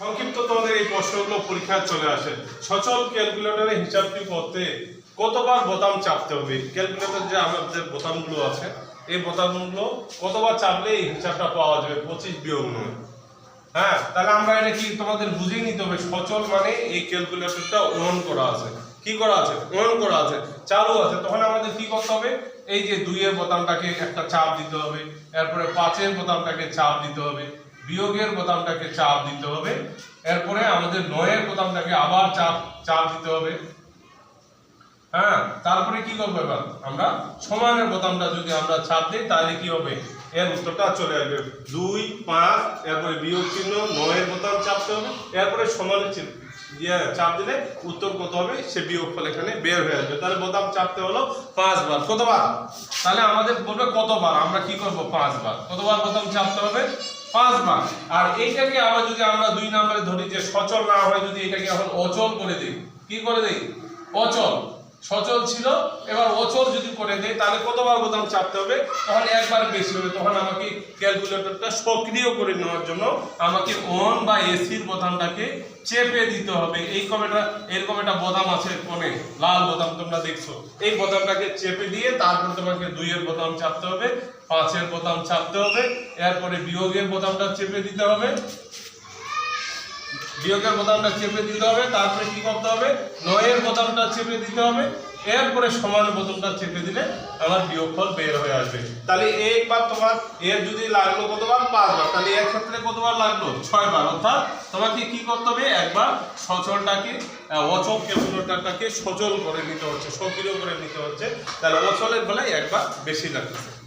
সংক্ষিপ্ত তোমাদের এই প্রশ্নগুলো পরীক্ষায় চলে আসে। সচল ক্যালকুলেটরে হিসাবটি করতে কতবার বোতাম চাপতে হবে? ক্যালকুলেটর যে আমাদের বোতামগুলো আছে, এই বোতামগুলো কতবার চাপলে এই হিসাবটা পাওয়া যাবে? পঁচিশ বিয়োগ নয়। হ্যাঁ তাহলে আমরা এটা কি তোমাদের বুঝিয়ে নিতে হবে? সচল মানে এই ক্যালকুলেটরটা অন করা আছে। কি করা আছে? অন করা আছে। চালু আছে। তখন আমাদের কি করতে হবে? এই যে দুইয়ের বোতামটাকে একটা চাপ দিতে হবে, এরপরে পাঁচের বোতামটাকে চাপ দিতে হবে। বিয়োগের বোতামটাকে চাপ দিতে হবে। এরপরে আমাদের নয়ের বোতামটাকে আবার চাপ চাপ দিতে হবে। হ্যাঁ তারপরে কি করব এবার? আমরা সমানের বোতামটা যদি আমরা চাপ দিই, তাহলে কি হবে? এর উত্তরটা চলে আসবে। দুই, পাঁচ, এরপরে বিয়োগ চিহ্ন, নয়ের বোতাম চাপতে হবে। এরপরে সমানের চিহ্ন। ইয়ে চাপ দিলে উত্তর কত হবে? সে বিয়োগ ফল এখানে বের হয়ে আসবে। তাহলে বোতাম চাপতে হলো পাঁচবার। কতবার? তাহলে আমাদের বলবে কতবার? আমরা কি করব পাঁচবার? কতবার বোতাম চাপতে হবে? পাঁচবার। আর এইটাকে আবার যদি আমরা দুই নম্বরে ধরি যে সচল না হয়, যদি এটাকে এখন অচল করে দিই, কি করে দিই? অচল। সচল ছিল। এবার অচল যদি করে দেয়, তাহলে কতবার বোতাম চাপতে হবে? তখন একবার বেশি হবে। তখন আমাকে ক্যালকুলেটরটা সক্রিয় করে নেওয়ার জন্য আমাকে অন বা এসির বোতামটাকে চেপে দিতে হবে। এই কমেটা এরকম একটা বোতাম আছে কোণে। লাল বোতাম তোমরা দেখছ। এই বোতামটাকে চেপে দিয়ে তারপর তোমাকে দুইয়ের বোতাম চাপতে হবে, পাঁচের বোতাম চাপতে হবে, এরপরে বিয়োগের বোতামটা চেপে দিতে হবে। বিয়োগের বোতামটা চেপে দিতে হবে, তারপরে কি করতে হবে? নয়ের বোতামটা চেপে দিতে হবে, এরপরে সমান বোতামটা চেপে দিলে আমার বিয়োগফল বের হয়ে আসবে। তাহলে একবার তোমার, এর যদি লাগল কতবার? পাঁচবার। তাহলে এর ক্ষেত্রে কতবার লাগল? ছয়বার। অর্থাৎ তোমাকে কি করতে হবে? একবার সচলটাকে অচল ক্যালকুলেটরটাকে সচল করে নিতে হচ্ছে, সক্রিয় করে নিতে হচ্ছে। তাহলে অচলের বেলায় একবার বেশি লাগতেছে।